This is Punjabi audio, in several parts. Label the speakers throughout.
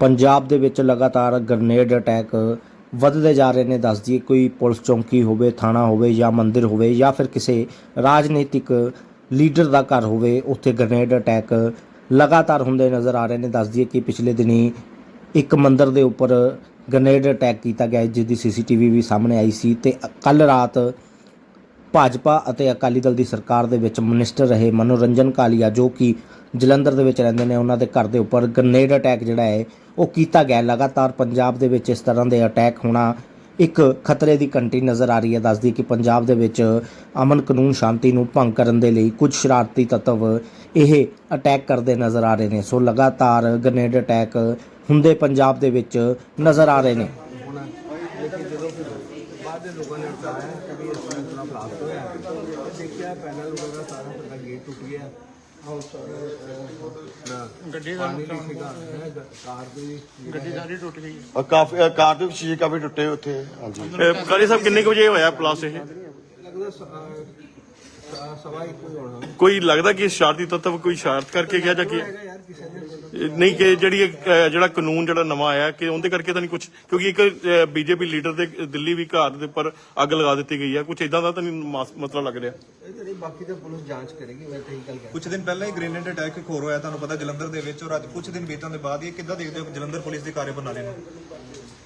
Speaker 1: ਪੰਜਾਬ ਦੇ ਵਿੱਚ ਲਗਾਤਾਰ ਗ੍ਰਨੇਡ ਅਟੈਕ ਵੱਧਦੇ ਜਾ ਰਹੇ ਨੇ। ਦੱਸ ਦਈਏ, ਕੋਈ ਪੁਲਿਸ ਚੌਂਕੀ ਹੋਵੇ, ਥਾਣਾ ਹੋਵੇ ਜਾਂ ਮੰਦਿਰ ਹੋਵੇ ਜਾਂ ਫਿਰ ਕਿਸੇ ਰਾਜਨੀਤਿਕ ਲੀਡਰ ਦਾ ਘਰ ਹੋਵੇ, ਉੱਥੇ ਗ੍ਰਨੇਡ ਅਟੈਕ ਲਗਾਤਾਰ ਹੁੰਦੇ ਨਜ਼ਰ ਆ ਰਹੇ ਨੇ। ਦੱਸ ਦਈਏ ਕਿ ਪਿਛਲੇ ਦਿਨੀ ਇੱਕ ਮੰਦਿਰ ਦੇ ਉੱਪਰ ਗ੍ਰਨੇਡ ਅਟੈਕ ਕੀਤਾ ਗਿਆ, ਜਿਸ ਦੀ ਸੀਸੀਟੀਵੀ ਵੀ ਸਾਹਮਣੇ ਆਈ ਸੀ ਤੇ ਕੱਲ ਰਾਤ ਭਾਜਪਾ ਅਤੇ ਅਕਾਲੀ ਦਲ ਦੀ ਸਰਕਾਰ ਦੇ ਵਿੱਚ ਮਿਨਿਸਟਰ ਰਹੇ ਮਨੋਰੰਜਨ ਕਾਲੀਆ, ਜੋ ਕਿ ਜਲੰਧਰ ਦੇ ਵਿੱਚ ਰਹਿੰਦੇ ਨੇ, ਉਹਨਾਂ ਦੇ ਘਰ ਦੇ ਉੱਪਰ ਗ੍ਰਨੇਡ ਅਟੈਕ ਜਿਹੜਾ ਹੈ, ਉਹ ਕੀਤਾ ਗਿਆ ਲਗਾਤਾਰ ਪੰਜਾਬ ਦੇ ਵਿੱਚ ਇਸ ਤਰ੍ਹਾਂ ਦੇ ਅਟੈਕ ਹੋਣਾ ਇੱਕ ਖਤਰੇ ਦੀ ਘੰਟੀ ਨਜ਼ਰ ਆ ਰਹੀ ਹੈ। ਦੱਸਦੀ ਕਿ ਪੰਜਾਬ ਦੇ ਵਿੱਚ ਅਮਨ ਕਾਨੂੰਨ ਸ਼ਾਂਤੀ ਨੂੰ ਭੰਗ ਕਰਨ ਦੇ ਲਈ ਕੁਝ ਸ਼ਰਾਰਤੀ ਤੱਤਵ ਇਹ ਅਟੈਕ ਕਰਦੇ ਨਜ਼ਰ ਆ ਰਹੇ ਨੇ। ਸੋ ਲਗਾਤਾਰ ਗ੍ਰਨੇਡ ਅਟੈਕ ਹੁੰਦੇ ਪੰਜਾਬ ਦੇ ਵਿੱਚ ਨਜ਼ਰ ਆ ਰਹੇ ਨੇ।
Speaker 2: ਬਾਅਦ ਦੇ ਲੋਕਾਂ ਨੇ ਬਤਾਇਆ ਕਿ ਵੀ ਇਸ ਤਰ੍ਹਾਂ ਇਤਨਾ ਬਲਾਸਟ ਹੋਇਆ ਤੇ ਦੇਖਿਆ ਪੈਨਲ ਵਗੈਰਾ ਸਾਰਾ ਸਾਡਾ ਗੇਟ ਟੁੱਟ ਗਿਆ ਆਹ ਸਾਰਾ ਗੱਡੀ ਦਾ ਸੀਗਾ ਹੈ, ਗ- ਕਾਰ ਦੀ ਗੱਡੀ ਸਾਰੀ
Speaker 3: ਔਰ ਕਾਫੀ ਅ, ਕਾਰ ਦੇ ਸ਼ੀਸ਼ੇ ਕਾਫੀ ਟੁੱਟੇ ਉੱਥੇ ਹਾਂਜੀ।
Speaker 4: ਕਾਲੀ ਸਾਹਿਬ ਕਿੰਨੇ ਕੁ ਵਜੇ ਹੋਇਆ ਪਲਾਸ ਇਹ?
Speaker 2: ਲੱਗਦਾ ਸ- ਅਹ, ਸ- ਸਵਾ ਇੱਕ ਹੋਣਾ
Speaker 4: ਕੋਈ ਲੱਗਦਾ ਕਿ ਸ਼ਾਰਤੀ ਤੱਤਵ ਕੋਈ ਸ਼ਾਰਤ ਕਰਕੇ ਗਿਆ ਜਾਂ ਕੀ
Speaker 2: ਯਾਰ ਕਿਸੇ ਨੇ
Speaker 4: ਨਹੀਂ ਕਿ ਜਿਹੜੀ ਇਹ, ਅਹ, ਜਿਹੜਾ ਕਾਨੂੰਨ ਜਿਹੜਾ ਨਵਾਂ ਆਇਆ ਕਿ ਉਹਦੇ ਕਰਕੇ ਤਾਂ ਨਹੀਂ ਕੁਝ ਕਿਉਂਕਿ ਇੱਕ ਬੀਜੇਪੀ ਲੀਡਰ ਦੇ ਦਿੱਲੀ ਵੀ ਘਰ ਦੇ ਉੱਪਰ ਅੱਗ ਲਗਾ ਦਿੱਤੀ ਗਈ ਹੈ ਕੁਝ ਇਦਾਂ ਦਾ ਤਾਂ ਨਹੀਂ ਮਾਸ- ਮਸਲਾ ਲੱਗ ਰਿਹਾ?
Speaker 2: ਇਹ ਤਾਂ ਨਹੀਂ ਬਾਕੀ ਤਾਂ ਪੁਲਿਸ ਜਾਂਚ ਕਰੇਗੀ ਮੈਂ ਤਾਂ ਇਹੀ ਗੱਲ ਕਹਿ
Speaker 5: ਕੁਝ ਦਿਨ ਪਹਿਲਾਂ ਹੀ ਗ੍ਰੇਨੇਡ ਅਟੈਕ ਇੱਕ ਹੋਰ ਹੋਇਆ ਤੁਹਾਨੂੰ ਪਤਾ ਜਲੰਧਰ ਦੇ ਵਿੱਚ ਔਰ ਅੱਜ ਕੁਝ ਦਿਨ ਬੀਤਣ ਦੇ ਬਾਅਦ ਇਹ ਕਿੱਦਾਂ ਦੇਖਦੇ ਹੋ ਜਲੰਧਰ ਪੁਲਿਸ ਦੀ ਕਾਰਜਪ੍ਰਣਾਲੀ ਨੂੰ?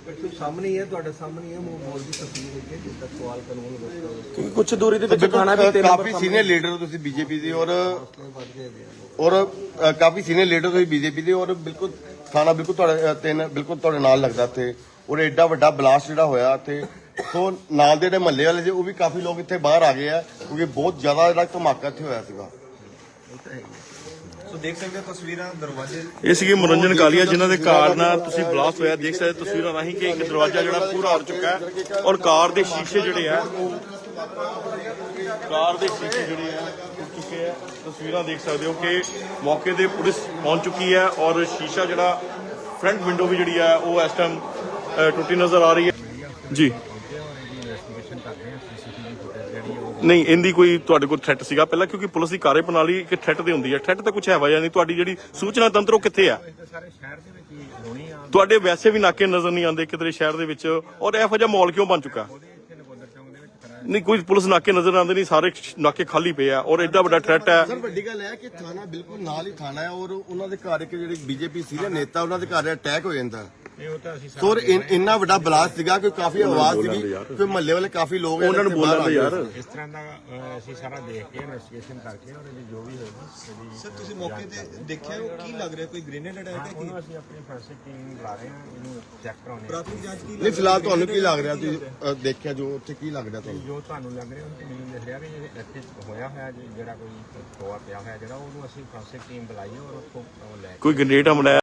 Speaker 2: ਬਿਲਕੁਲ ਸਾਹਮਣੇ ਹੀ ਹੈ ਤੁਹਾਡੇ ਸਾਹਮਣੇ ਹੀ ਹੈ ਮੂੰਹ ਬੋਲ ਦੀ ਤਸਵੀਰ ਹੈ ਜਿਸ ਦਾ ਸਵਾਲ ਕਾਨੂੰਨ ਵਸਦਾ
Speaker 3: ਕੁਝ ਦੂਰੀ ਦੇ ਵਿੱਚ ਖਾਣਾ ਵੀ ਕਾਫੀ ਸੀਨੀਅਰ ਲੀਡਰ ਹੋ ਤੁਸੀਂ ਬੀਜੇਪੀ ਦੇ ਔਰ
Speaker 2: ਵੱਧਦੇ ਨੇ
Speaker 3: ਔਰ ਅ, ਕਾਫੀ ਸੀਨੀਅਰ ਲੀਡਰ ਤੁਸੀਂ ਬੀਜੇਪੀ ਦੇ ਔਰ ਬਿਲਕੁਲ ਥਾਣਾ ਬਿਲਕੁਲ ਤੁਹਾਡੇ ਅ, ਤਿੰਨ ਬਿਲਕੁਲ ਤੁਹਾਡੇ ਨਾਲ ਲੱਗਦਾ ਇੱਥੇ। ਔਰ ਐਡਾ ਵੱਡਾ ਬਲਾਸਟ ਜਿਹੜਾ ਹੋਇਆ ਸੋ ਨਾਲ ਦੇ ਜਿਹੜੇ ਮਹੱਲੇ ਵਾਲੇ ਜੇ ਉਹ ਵੀ ਕਾਫੀ ਲੋਕ ਇੱਥੇ ਬਾਹਰ ਆ ਗਏ ਆ ਕਿਉਂਕਿ ਬਹੁਤ ਜ਼ਿਆਦਾ ਜਿਹੜਾ ਧਮਾਕਾ ਇੱਥੇ ਹੋਇਆ ਸੀਗਾ।
Speaker 5: ਸੋ ਦੇਖ ਸਕਦੇ ਹੋ ਤਸਵੀਰਾਂ ਦਰਵਾਜ਼ੇ
Speaker 4: ਇਹ ਸੀਗੇ ਮਨੋਰੰਜਨ ਕਾਲੀਆ ਜਿਨ੍ਹਾਂ ਦੇ ਕਾਰ ਨਾਲ ਤੁਸੀਂ ਬਲਾਸਟ ਹੋਇਆ। ਦੇਖ ਸਕਦੇ ਹੋ ਤਸਵੀਰਾਂ ਰਾਹੀਂ ਕਿ ਇੱਕ ਦਰਵਾਜ਼ਾ ਜਿਹੜਾ ਪੂਰਾ ਉੜ ਚੁੱਕਾ ਹੈ ਔਰ ਕਾਰ ਦੇ ਸ਼ੀਸ਼ੇ ਜਿਹੜੇ ਆ ਕਾਰ ਦੇ ਸ਼ੀਸ਼ੇ ਜਿਹੜੇ ਆ ਟੁੱਟ ਚੁੱਕੇ ਆ। ਤਸਵੀਰਾਂ ਦੇਖ ਸਕਦੇ ਹੋ ਕਿ ਮੌਕੇ ਤੇ ਪੁਲਿਸ ਪਹੁੰਚ ਚੁੱਕੀ ਹੈ ਔਰ ਸ਼ੀਸ਼ਾ ਜਿਹੜਾ ਫਰੰਟ ਵਿੰਡੋ ਵੀ ਜਿਹੜੀ ਆ ਉਹ ਇਸ ਟਾਈਮ ਟੁੱਟੀ ਨਜ਼ਰ ਆ ਰਹੀ ਹੈ। ਜੀ। ਨਹੀਂ, ਇਹਦੀ ਕੋਈ ਤੁਹਾਡੇ ਕੋਲ ਥ੍ਰੈਟ ਸੀਗਾ ਪਹਿਲਾਂ, ਕਿਉਂਕਿ ਪੁਲਿਸ ਦੀ ਕਾਰਜ ਪ੍ਰਣਾਲੀ ਇੱਕ ਥ੍ਰੈਟ ਤੇ ਹੁੰਦੀ ਹੈ। ਥ੍ਰੈਟ ਤਾਂ ਕੁਝ ਹੈ ਵਾ ਯਾਨੀ ਤੁਹਾਡੀ ਜਿਹੜੀ ਸੂਚਨਾ ਤੰਤਰ ਉਹ ਕਿੱਥੇ ਆ? ਤੁਹਾਡੇ ਵੈਸੇ ਵੀ ਨਾਕੇ ਨਜ਼ਰ ਨਹੀਂ ਆਉਂਦੇ ਕਿਤੇ ਸ਼ਹਿਰ ਦੇ ਵਿੱਚ, ਔਰ ਇਹੋ ਜਿਹਾ ਮਾਹੌਲ ਕਿਉਂ ਬਣ ਚੁੱਕਾ? ਨਹੀਂ, ਕੋਈ ਪੁਲਿਸ ਨਾਕੇ ਨਜ਼ਰ ਆਉਂਦੇ ਨਹੀਂ, ਸਾਰੇ ਨਾਕੇ ਖਾਲੀ ਪਏ ਆ, ਔਰ ਐਡਾ ਵੱਡਾ ਥ੍ਰੈਟ ਹੈ
Speaker 3: ਸਰ, ਵੱਡੀ ਗੱਲ ਹੈ ਕਿ ਥਾਣਾ ਬਿਲਕੁਲ ਨਾਲ ਹੀ ਥਾਣਾ ਹੈ, ਔਰ ਉਹਨਾਂ ਦੇ ਘਰ ਇੱਕ ਜਿਹੜੇ ਬੀਜੇਪੀ ਸੀਨੀਅਰ ਨੇਤਾ, ਉਹਨਾਂ ਦੇ ਘਰ ਅਟੈਕ ਹੋ ਜਾਂਦਾ। ਸੋ ਔਰ ਇਨ- ਇੰਨਾ ਵੱਡਾ ਬਲਾਸਟ ਸੀਗਾ ਕਿ ਕਾਫੀ ਆਵਾਜ਼ ਸੀਗੀ ਕਿ ਮਹੱਲੇ ਵਾਲੇ ਕਾਫੀ ਲੋਕ
Speaker 4: ਉਹਨਾਂ ਨੂੰ ਬੋਲਣ ਦੇ ਯਾਰ।
Speaker 6: ਇਸ ਤਰ੍ਹਾਂ ਦਾ ਅਹ, ਅਸੀਂ ਸਾਰਾ ਦੇਖ ਕੇ ਇਨਵੈਸਟੀਗੇਸ਼ਨ ਕਰਕੇ ਔਰ ਇਹਦੀ ਜੋ ਵੀ ਹੋਏਗੀ ਇਹਦੀ
Speaker 5: ਸਰ ਤੁਸੀਂ ਮੌਕੇ ਤੇ ਦੇਖਿਆ ਉਹ ਕੀ ਲੱਗ ਰਿਹਾ? ਕੋਈ ਗ੍ਰੇਨੇਡ ਅਟੈਕ ਹੈ
Speaker 6: ਉਹਨੂੰ ਅਸੀਂ ਆਪਣੀ ਫੋਰੈਂਸਿਕ ਟੀਮ ਬੁਲਾ ਰਹੇ ਹਾਂ ਇਹਨੂੰ ਚੈੱਕ ਕਰਾਉਣੇ ਆ।
Speaker 5: ਪ੍ਰਾਥਮਿਕ ਜਾਂਚ ਕੀ
Speaker 3: ਨਹੀਂ ਫਿਲਹਾਲ ਤੁਹਾਨੂੰ ਕੀ ਲੱਗ ਰਿਹਾ? ਤੁਸੀਂ ਅ, ਦੇਖਿਆ ਜੋ ਉੱਥੇ ਕੀ ਲੱਗ ਰਿਹਾ ਤੁਹਾਨੂੰ?
Speaker 6: ਜੋ ਤੁਹਾਨੂੰ ਲੱਗ ਰਿਹਾ ਉਹ ਮੈਨੂੰ ਲਿਖ ਰਿਹਾ ਵੀ ਇਹ ਇੱਥੇ ਹੋਇਆ ਹੋਇਆ ਜੀ, ਜਿਹੜਾ ਕੋਈ ਟੋਆ ਪਿਆ ਹੋਇਆ ਜਿਹੜਾ ਉਹਨੂੰ ਅਸੀਂ ਫੋਰੈਂਸਿਕ ਟੀਮ ਬੁਲਾਈਏ ਔਰ ਉੱਥੋਂ ਉਹ ਲੈ ਕੇ
Speaker 4: ਕੋਈ ਗ੍ਰੇਨੇਡ ਹਮਲਾ